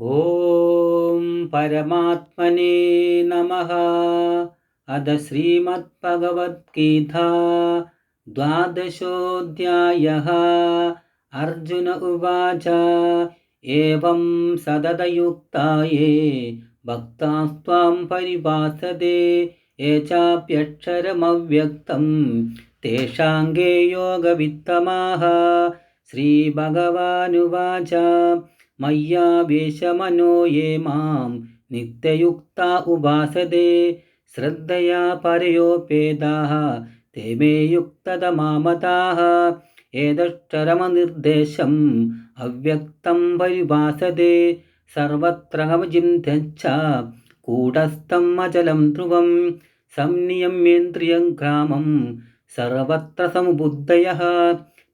ॐ परमात्मने नमः। अध श्रीमद्भगवद्गीता द्वादशोऽध्यायः। अर्जुन उवाच एवं सददयुक्ता ये भक्तास्त्वां परिभासते ये चाप्यक्षरमव्यक्तं तेषाङ्गे योगवित्तमाः। श्रीभगवानुवाच मय्यावेशमनो ये मां नित्ययुक्ता उपासते श्रद्धया परयोपेदाः ते मे युक्ततमामताः एतक्षरमनिर्देशम् अव्यक्तं परिभासते सर्वत्र गमचिन्त्यच्च कूटस्थम् अचलं ध्रुवं संनियम्येन्द्रियं ग्रामं सर्वत्र समुबुद्धयः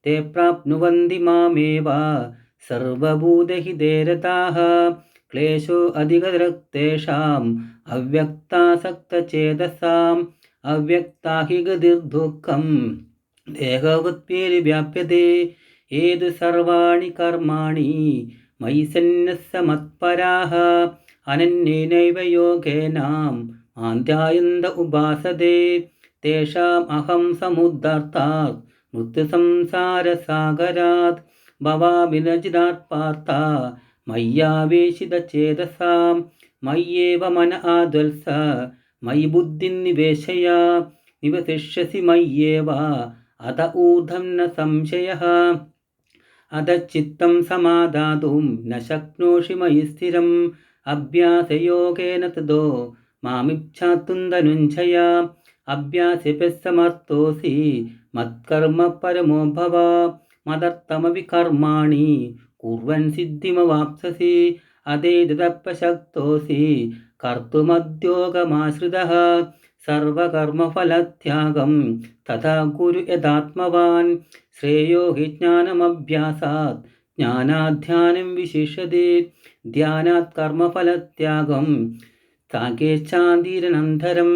ते प्राप्नुवन्ति मामेव സർവഭൂതഹിതേരതാः ക്ലേശോ അധികരക്തേഷാം അവ്യക്താസക്തചേതസാം അവ്യക്താ ഹി ഗതിർദുഃഖം ദേഹവത്പേരിവ്യാപ്യത്തെ ഏത് സർവാണി കർമാണി മയി സന്നസ്സമത്പരാः അനന്യേനൈവ യോഗേനാം ആന്ധ്യായന്ത ഉപാസതേ തേഷാം അഹം സമുദ്ധർത്താത് മൃത്യുസംസാരസാഗരാത് భవాభిరజితాత్పార్థ మయ్యావేశిత చేదసాం మయ్యేవ మన ఆదల్స మయి బుద్ధిన్నివేశయ నివసిష్యసి మయ్యేవ అత ఊర్ధం న సంశయ అత చిత్తం సమాదాతుం న శక్నోషి మయి స్థిరం అభ్యాసయోగేన తదో మామిచ్ఛాతుందనుంచయ అభ్యాసిపిస్సమర్థోసి మత్కర్మ పరమో భవ മദർത്ഥമപി കർമാണി. കുർവൻ സിദ്ധിമവാപ്സസി അതേതപശക്തോസി കർത്തുമദ്യോഗമാശ്രിത സർവകർമ്മഫലത്യാഗം. തഥാ ഗുരു യഥാത്മവാൻ. ശ്രേയോ ഹി ജ്ഞാനമഭ്യാസാത്. ജ്ഞാനാധ്യാനം വിശിഷ്യതേ. ധ്യാനാത് കർമ്മഫലത്യാഗം. സാങ്കേച്ഛാന്തീരനന്തരം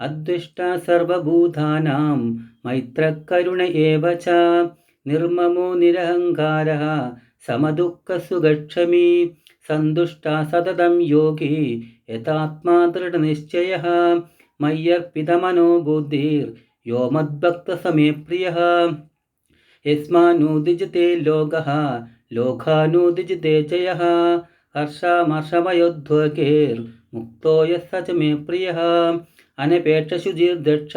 അദ്വിഷ്ട സർവഭൂതാനാം. മൈത്രകരുണ ഏവ ച. നിർമ്മമോ നിരഹങ്കാര സമദുഃഖസുഗക്ഷമീ സന്തുഷ്ട സതതം യോഗി യഥാത്മാ ദൃഢനിശ്ചയ മയ്യർപ്പിതമനോ ബുദ്ധിർ യോ മദ്ഭക്തസമേ പ്രിയ. യസ്മാനുദിജത്തെ ലോക ലോകാനുദിജത്തെ ജയ ഹർഷമർഷമയോധ്വകേർ മുക്തോ യസ് ച മേ പ്രിയ. അനപേക്ഷശുചിർദക്ഷ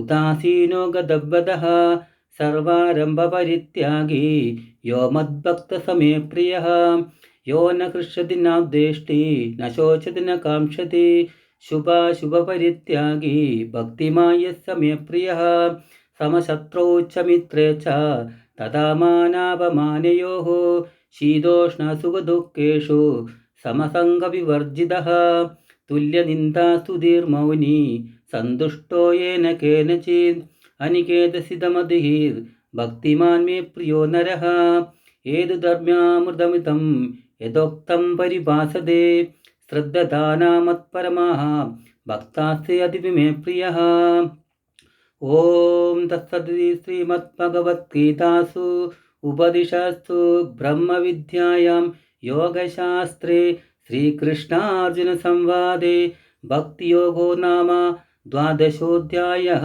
ഉദാസീനോ ഗദവ്വദഃ സർവാരംഭപരിത്യാഗി. യോ മദ്ഭക്തസമേ പ്രിയ. യോ ന ഹൃഷ്യതി നാദ്വേഷ്ടി ന ശോചതി ന കാംക്ഷതി. ശുഭാശുഭപരിത്യാഗി ഭക്തിമായ സമേ പ്രിയ. സമശത്രൗ മിത്രേ ച. തഥാ ശീതോഷ്ണസുഖദുഃഖേഷു സമസംഗവിവർജിതः. തുല്യനിന്ദാസ്തുതിർമൗനി. സന്തുഷ്ടോ യേന കേനചിത്. अनिकेतसितमतिः भक्तिमान् मे प्रियो नरः। एतदर्म्यामृतमितं यथोक्तं परिभासते। श्रद्धदानामत्परमाः भक्तास्ते अतिपि मे प्रियः। ॐ तत्सदिति श्रीमद्भगवद्गीतासु उपदिशस्तु ब्रह्मविद्यायां योगशास्त्रे श्रीकृष्णार्जुनसंवादे भक्तियोगो नाम द्वादशोऽध्यायः।